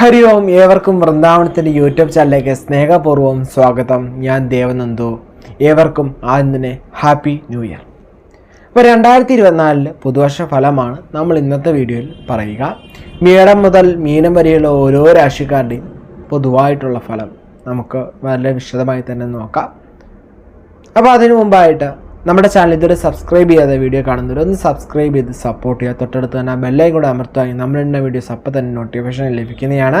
ഹരി ഓം ഏവർക്കും വൃന്ദാവനത്തിന്റെ യൂട്യൂബ് ചാനലിലേക്ക് സ്നേഹപൂർവം സ്വാഗതം. ഞാൻ ദേവനന്ദു. ഏവർക്കും ആദ്യം ഹാപ്പി ന്യൂ ഇയർ. ഇപ്പോൾ രണ്ടായിരത്തി ഇരുപത്തിനാലിൽ പുതുവർഷ ഫലമാണ് നമ്മൾ ഇന്നത്തെ വീഡിയോയിൽ പറയുക. മീനം മുതൽ മീനം വരെയുള്ള ഓരോ രാശിക്കാരുടെയും പൊതുവായിട്ടുള്ള ഫലം നമുക്ക് വളരെ വിശദമായി തന്നെ നോക്കാം. അപ്പോൾ അതിനു മുമ്പായിട്ട് നമ്മുടെ ചാനൽ ഇതുവരെ സബ്സ്ക്രൈബ് ചെയ്യാതെ വീഡിയോ കാണുന്നവർ ഒന്ന് സബ്സ്ക്രൈബ് ചെയ്ത് സപ്പോർട്ട് ചെയ്യുക. തൊട്ടടുത്ത് തന്നെ ബെല്ലൈ കൂടെ അമർത്തുകയും നമ്മളിടുന്ന വീഡിയോസ് അപ്പോൾ തന്നെ നോട്ടിഫിക്കേഷൻ ലഭിക്കുന്നതാണ്.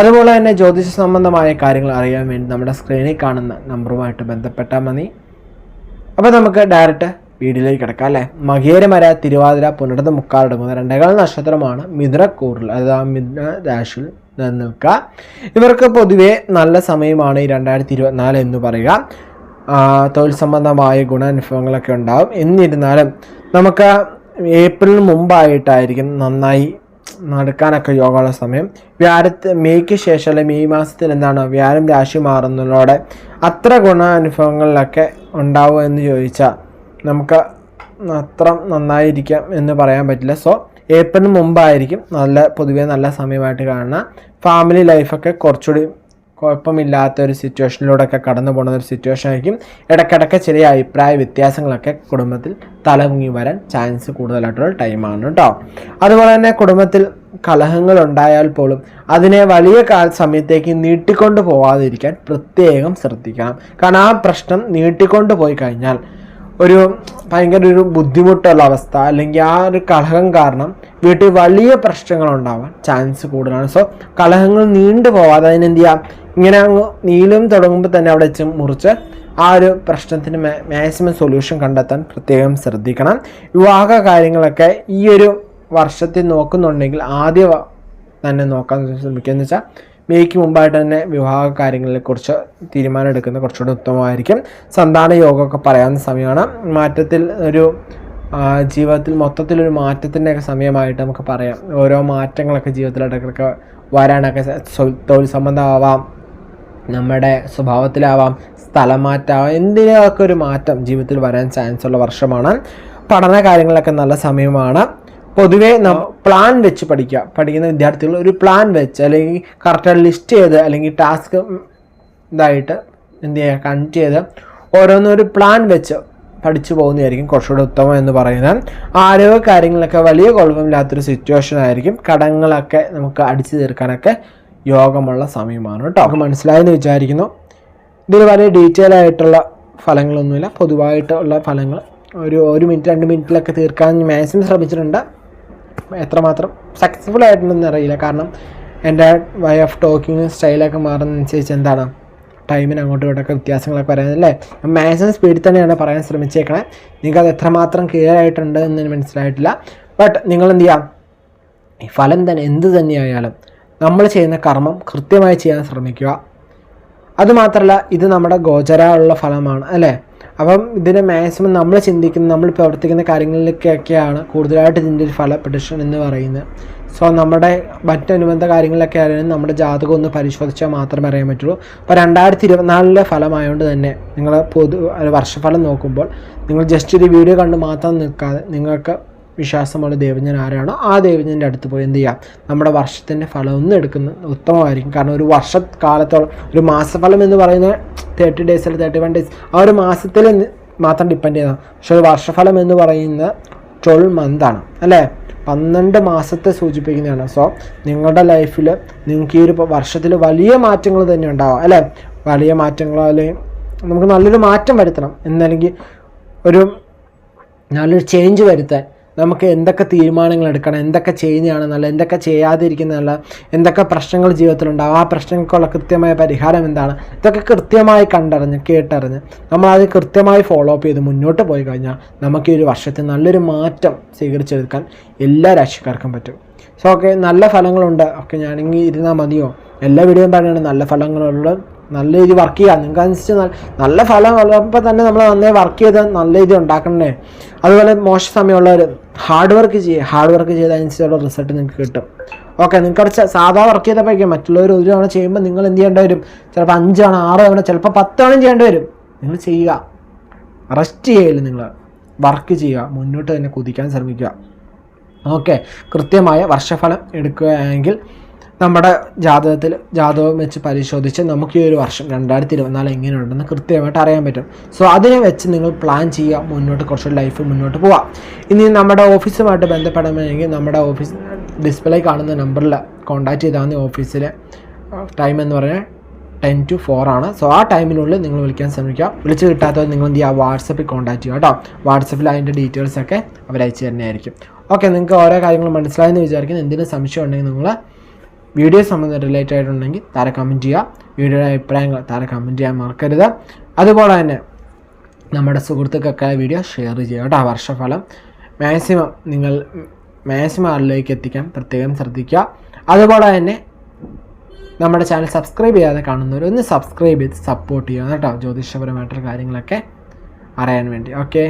അതുപോലെ തന്നെ ജ്യോതിഷ സംബന്ധമായ കാര്യങ്ങൾ അറിയാൻ വേണ്ടി നമ്മുടെ സ്ക്രീനിൽ കാണുന്ന നമ്പറുമായിട്ട് ബന്ധപ്പെട്ടാൽ മതി. അപ്പോൾ നമുക്ക് ഡയറക്റ്റ് വീഡിയോയിലേക്ക് കിടക്കാം അല്ലേ? മകേരമര തിരുവാതിര പുനർത്ത മുതൽ രണ്ടേകാൽ നക്ഷത്രമാണ് മിഥുനക്കൂറിൽ അതായത് മിഥുന രാശിയിൽ നിൽക്കുക. ഇവർക്ക് പൊതുവേ നല്ല സമയമാണ് ഈ രണ്ടായിരത്തി ഇരുപത്തിനാല് എന്ന് പറയുക. തൊഴിൽ സംബന്ധമായ ഗുണാനുഭവങ്ങളൊക്കെ ഉണ്ടാവും. എന്നിരുന്നാലും നമുക്ക് ഏപ്രിലിന് മുമ്പായിട്ടായിരിക്കും നന്നായി നടക്കാനൊക്കെ യോഗമുള്ള സമയം. വ്യാഴത്ത് മെയ്ക്ക് ശേഷം അല്ലെങ്കിൽ മെയ് മാസത്തിൽ എന്താണ് വ്യാഴം രാശി മാറുന്നതോടെ അത്ര ഗുണാനുഭവങ്ങളിലൊക്കെ ഉണ്ടാവുമോ എന്ന് ചോദിച്ചാൽ നമുക്ക് അത്ര നന്നായിരിക്കാം എന്ന് പറയാൻ പറ്റില്ല. സോ ഏപ്രിലിന് മുമ്പായിരിക്കും നല്ല പൊതുവേ നല്ല സമയമായിട്ട് കാണുന്ന ഫാമിലി ലൈഫൊക്കെ കുറച്ചുകൂടി കുഴപ്പമില്ലാത്ത ഒരു സിറ്റുവേഷനിലൂടെയൊക്കെ കടന്നു പോകുന്ന ഒരു സിറ്റുവേഷൻ ആയിരിക്കും. ഇടയ്ക്കിടയ്ക്ക് ചെറിയ അഭിപ്രായ വ്യത്യാസങ്ങളൊക്കെ കുടുംബത്തിൽ തലമുങ്ങി വരാൻ ചാൻസ് കൂടുതലായിട്ടുള്ള ടൈമാണ് കേട്ടോ അതുപോലെ തന്നെ കുടുംബത്തിൽ കലഹങ്ങൾ ഉണ്ടായാൽ പോലും അതിനെ വലിയ കാല സമയത്തേക്ക് നീട്ടിക്കൊണ്ട് പോവാതിരിക്കാൻ പ്രത്യേകം ശ്രദ്ധിക്കണം. കാരണം ആ പ്രശ്നം നീട്ടിക്കൊണ്ട് പോയി കഴിഞ്ഞാൽ ഒരു ഭയങ്കര ഒരു ബുദ്ധിമുട്ടുള്ള അവസ്ഥ അല്ലെങ്കിൽ ആ ഒരു കലഹം കാരണം വീട്ടിൽ വലിയ പ്രശ്നങ്ങൾ ഉണ്ടാവാൻ ചാൻസ് കൂടുതലാണ്. സോ കലഹങ്ങൾ നീണ്ടു പോവാതെ അതിനെന്ത് ചെയ്യാം? ഇങ്ങനെ അങ്ങ് നീലും തുടങ്ങുമ്പോൾ തന്നെ അവിടെ വെച്ച് മുറിച്ച് ആ ഒരു പ്രശ്നത്തിന് മാക്സിമം സൊല്യൂഷൻ കണ്ടെത്താൻ പ്രത്യേകം ശ്രദ്ധിക്കണം. വിവാഹ കാര്യങ്ങളൊക്കെ ഈ ഒരു വർഷത്തിൽ നോക്കുന്നുണ്ടെങ്കിൽ ആദ്യം തന്നെ നോക്കാൻ ശ്രമിക്കുക. എന്ന് വെച്ചാൽ മേയ്ക്ക് മുമ്പായിട്ട് തന്നെ വിവാഹ കാര്യങ്ങളെ കുറിച്ച് തീരുമാനം എടുക്കുന്നത് കുറച്ചുകൂടി ഉത്തമമായിരിക്കും. സന്താന യോഗമൊക്കെ പറയാവുന്ന സമയമാണ്. മാറ്റത്തിൽ ഒരു ജീവിതത്തിൽ മൊത്തത്തിലൊരു മാറ്റത്തിന്റെയൊക്കെ സമയമായിട്ട് നമുക്ക് പറയാം. ഓരോ മാറ്റങ്ങളൊക്കെ ജീവിതത്തിൽ ഇടയ്ക്കൊക്കെ വരാനൊക്കെ തൊഴിൽ സംബന്ധമാവാം നമ്മുടെ സ്വഭാവത്തിലാവാം സ്ഥലം മാറ്റാവാം എന്തിനൊക്കെ ഒരു മാറ്റം ജീവിതത്തിൽ വരാൻ ചാൻസ് ഉള്ള വർഷമാണ്. പഠന കാര്യങ്ങളൊക്കെ നല്ല സമയമാണ്. പൊതുവേ പ്ലാൻ വെച്ച് പഠിക്കുക പഠിക്കുന്ന വിദ്യാർത്ഥികൾ ഒരു പ്ലാൻ വെച്ച് അല്ലെങ്കിൽ കറക്റ്റായിട്ട് ലിസ്റ്റ് ചെയ്ത് അല്ലെങ്കിൽ ടാസ്ക് ഇതായിട്ട് എന്ത് ചെയ്യുക കണക്ട് ചെയ്ത് ഓരോന്നും ഒരു പ്ലാൻ വെച്ച് പഠിച്ചു പോകുന്നതായിരിക്കും കുറച്ചുകൂടെ ഉത്തമം എന്ന് പറയുന്നത്. ആരോഗ്യ കാര്യങ്ങളൊക്കെ വലിയ കുഴപ്പമില്ലാത്തൊരു സിറ്റുവേഷൻ ആയിരിക്കും. കടങ്ങളൊക്കെ നമുക്ക് അടിച്ചു തീർക്കാനൊക്കെ യോഗമുള്ള സമയമാണ് കേട്ടോ. മനസ്സിലായെന്ന് വിചാരിക്കുന്നു. ഇതിൽ വലിയ ഡീറ്റെയിൽ ആയിട്ടുള്ള ഫലങ്ങളൊന്നുമില്ല. പൊതുവായിട്ടുള്ള ഫലങ്ങൾ ഒരു ഒരു മിനിറ്റ് രണ്ട് മിനിറ്റിലൊക്കെ തീർക്കാൻ മാക്സിമം ശ്രമിച്ചിട്ടുണ്ട്. എത്രമാത്രം സക്സസ്ഫുൾ ആയിട്ടുണ്ടെന്ന് അറിയില്ല. കാരണം എന്റെ വൈ ഓഫ് ടോക്കിങ് സ്റ്റൈലൊക്കെ മാറുന്നതനുസരിച്ച് എന്താണ്? ടൈമിന് അങ്ങോട്ടും ഇങ്ങോട്ടൊക്കെ വ്യത്യാസങ്ങളൊക്കെ പറയാനല്ലേ മാക്സിമം സ്പീഡിൽ തന്നെയാണ് പറയാൻ ശ്രമിച്ചേക്കണേ. നിങ്ങൾക്ക് അത് എത്രമാത്രം ക്ലിയർ ആയിട്ടുണ്ട് എന്ന് മനസ്സിലായിട്ടില്ല. ബട്ട് നിങ്ങൾ എന്ത് ചെയ്യാം? ഫലം തന്നെ എന്ത് തന്നെയായാലും നമ്മൾ ചെയ്യുന്ന കർമ്മം കൃത്യമായി ചെയ്യാൻ ശ്രമിക്കുക. അതുമാത്രമല്ല ഇത് നമ്മുടെ ഗോചരമുള്ള ഫലമാണ്. അല്ലേ? അപ്പം ഇതിനെ മാക്സിമം നമ്മൾ ചിന്തിക്കുന്ന നമ്മൾ പ്രവർത്തിക്കുന്ന കാര്യങ്ങളിലേക്കൊക്കെയാണ് കൂടുതലായിട്ട് ഇതിന്റെ ഒരു ഫല പ്രഡിഷൻ എന്ന് പറയുന്നത്. സോ നമ്മുടെ മറ്റനുബന്ധ കാര്യങ്ങളിലൊക്കെ ആയാലും നമ്മുടെ ജാതകം ഒന്ന് പരിശോധിച്ചാൽ മാത്രമേ അറിയാൻ പറ്റുള്ളൂ. അപ്പോൾ രണ്ടായിരത്തി ഇരുപത്തിനാലിലെ ഫലമായതുകൊണ്ട് തന്നെ നിങ്ങൾ പൊതു വർഷഫലം നോക്കുമ്പോൾ നിങ്ങൾ ജസ്റ്റ് ഒരു വീഡിയോ കണ്ട് മാത്രം നിൽക്കാതെ നിങ്ങൾക്ക് വിശ്വാസമുള്ള ദേവജ്ഞൻ ആരാണോ ആ ദേവജ്ഞന്റെ അടുത്ത് പോയി എന്ത് ചെയ്യാം? നമ്മുടെ വർഷത്തിന്റെ ഫലം ഒന്ന് എടുക്കുന്നത് ഉത്തമമായിരിക്കും. കാരണം ഒരു വർഷക്കാലത്തോളം ഒരു മാസഫലം എന്ന് പറയുന്ന തേർട്ടി ഡേയ്സ് അല്ലെങ്കിൽ തേർട്ടി വൺ ഡേയ്സ് ആ ഒരു മാസത്തിൽ മാത്രം ഡിപ്പെൻഡ് ചെയ്യുന്നതാണ് പക്ഷേ ഒരു വർഷഫലം എന്ന് പറയുന്ന ട്വൽവ് മന്താണ് അല്ലേ? പന്ത്രണ്ട് മാസത്തെ സൂചിപ്പിക്കുന്നതാണ്. സോ നിങ്ങളുടെ ലൈഫിൽ നിങ്ങൾക്ക് ഈ ഒരു വർഷത്തിൽ വലിയ മാറ്റങ്ങൾ തന്നെ ഉണ്ടാവാം അല്ലേ? വലിയ മാറ്റങ്ങളോ അല്ലെങ്കിൽ നമുക്ക് നല്ലൊരു മാറ്റം വരുത്തണം. എന്നല്ലെങ്കിൽ ഒരു നല്ലൊരു ചേഞ്ച് വരുത്താൻ നമുക്ക് എന്തൊക്കെ തീരുമാനങ്ങൾ എടുക്കണം എന്തൊക്കെ ചെയ്യുന്നതാണ് നല്ല എന്തൊക്കെ ചെയ്യാതിരിക്കുന്നതല്ല എന്തൊക്കെ പ്രശ്നങ്ങൾ ജീവിതത്തിലുണ്ടാവും ആ പ്രശ്നങ്ങൾക്കുള്ള കൃത്യമായ പരിഹാരം എന്താണ്? ഇതൊക്കെ കൃത്യമായി കണ്ടറിഞ്ഞ് കേട്ടറിഞ്ഞ് നമ്മൾ അത് കൃത്യമായി ഫോളോ അപ്പ് ചെയ്ത് മുന്നോട്ട് പോയി കഴിഞ്ഞാൽ നമുക്ക് ഈ ഒരു വർഷത്തിൽ നല്ലൊരു മാറ്റം സ്വീകരിച്ചെടുക്കാൻ എല്ലാ രാശിക്കാർക്കും പറ്റും. സോ ഓക്കെ നല്ല ഫലങ്ങളുണ്ട്. ഓക്കെ ഞാനിങ്ങി ഇരുന്നാൽ മതിയോ? എല്ലാ വീഡിയോയും പറയുന്നത് നല്ല ഫലങ്ങളുള്ള നല്ല രീതി വർക്ക് ചെയ്യുക നിങ്ങൾക്ക് അനുസരിച്ച് നല്ല ഫലം ഉള്ളപ്പോൾ തന്നെ നമ്മൾ നന്നായി വർക്ക് ചെയ്ത് നല്ല രീതി ഉണ്ടാക്കണേ അതുപോലെ മോശ സമയമുള്ളവർ ഹാർഡ് വർക്ക് ചെയ്യുക ഹാർഡ് വർക്ക് ചെയ്തതനുസരിച്ചുള്ള റിസൾട്ട് നിങ്ങൾക്ക് കിട്ടും. ഓക്കെ നിങ്ങൾക്ക് സാധാ വർക്ക് ചെയ്തപ്പോഴേക്കും മറ്റുള്ളവർ ഒരു തവണ ചെയ്യുമ്പോൾ നിങ്ങൾ എന്ത് ചെയ്യേണ്ടി വരും? ചിലപ്പോൾ അഞ്ച് തവണ ആറ് തവണ ചിലപ്പോൾ പത്ത് തവണ ചെയ്യേണ്ടി വരും. നിങ്ങൾ ചെയ്യുക. റെസ്റ്റ് ചെയ്യൽ നിങ്ങൾ വർക്ക് ചെയ്യുക. മുന്നോട്ട് തന്നെ കുതിക്കാൻ ശ്രമിക്കുക. ഓക്കെ കൃത്യമായ വർഷഫലം എടുക്കുകയാണെങ്കിൽ നമ്മുടെ ജാതകത്തിൽ ജാതകം വെച്ച് പരിശോധിച്ച് നമുക്ക് ഈ ഒരു വർഷം രണ്ടായിരത്തി ഇരുപത്തിനാല് എങ്ങനെയുണ്ടെന്ന് കൃത്യമായിട്ട് അറിയാൻ പറ്റും. സോ അതിനെ വെച്ച് നിങ്ങൾ പ്ലാൻ ചെയ്യുക. മുന്നോട്ട് കുറച്ച് ലൈഫ് മുന്നോട്ട് പോവാം ഇനി നമ്മുടെ ഓഫീസുമായിട്ട് ബന്ധപ്പെടണമെങ്കിൽ നമ്മുടെ ഓഫീസ് ഡിസ്പ്ലേ കാണുന്ന നമ്പറിൽ കോൺടാക്ട് ചെയ്താൽ മതി. ഓഫീസിലെ ടൈം എന്ന് പറഞ്ഞാൽ ടെൻ ടു ഫോർ ആണ്. സോ ആ ടൈമിനുള്ളിൽ നിങ്ങൾ വിളിക്കാൻ ശ്രമിക്കുക. വിളിച്ച് കിട്ടാത്തവർ നിങ്ങൾ എന്ത് ചെയ്യുക? വാട്സപ്പിൽ കോൺടാക്ട് ചെയ്യുക കേട്ടോ. വാട്സപ്പിൽ അതിന്റെ ഡീറ്റെയിൽസൊക്കെ അവർ തന്നെയായിരിക്കും. ഓക്കെ നിങ്ങൾക്ക് ഓരോ കാര്യങ്ങളും മനസ്സിലായെന്ന് വിചാരിക്കുന്നു. എന്തെങ്കിലും സംശയം ഉണ്ടെങ്കിൽ നിങ്ങൾ വീഡിയോ സംബന്ധം റിലേറ്റഡ് ആയിട്ടുണ്ടെങ്കിൽ താരെ കമന്റ് ചെയ്യുക. വീഡിയോയുടെ അഭിപ്രായങ്ങൾ താരെ കമന്റ് ചെയ്യാൻ മറക്കരുത്. അതുപോലെ തന്നെ നമ്മുടെ സുഹൃത്തുക്കൾക്കായ വീഡിയോ ഷെയർ ചെയ്യുക കേട്ടോ വർഷഫലം. മാക്സിമം നിങ്ങൾ മാക്സിമം ആളിലേക്ക് എത്തിക്കാൻ പ്രത്യേകം ശ്രദ്ധിക്കുക. അതുപോലെ തന്നെ നമ്മുടെ ചാനൽ സബ്സ്ക്രൈബ് ചെയ്യാതെ കാണുന്നവർ ഒന്ന് സബ്സ്ക്രൈബ് ചെയ്ത് സപ്പോർട്ട് ചെയ്യുക കേട്ടോ ജ്യോതിഷപരമായിട്ടുള്ള കാര്യങ്ങളൊക്കെ അറിയാൻ വേണ്ടി. ഓക്കെ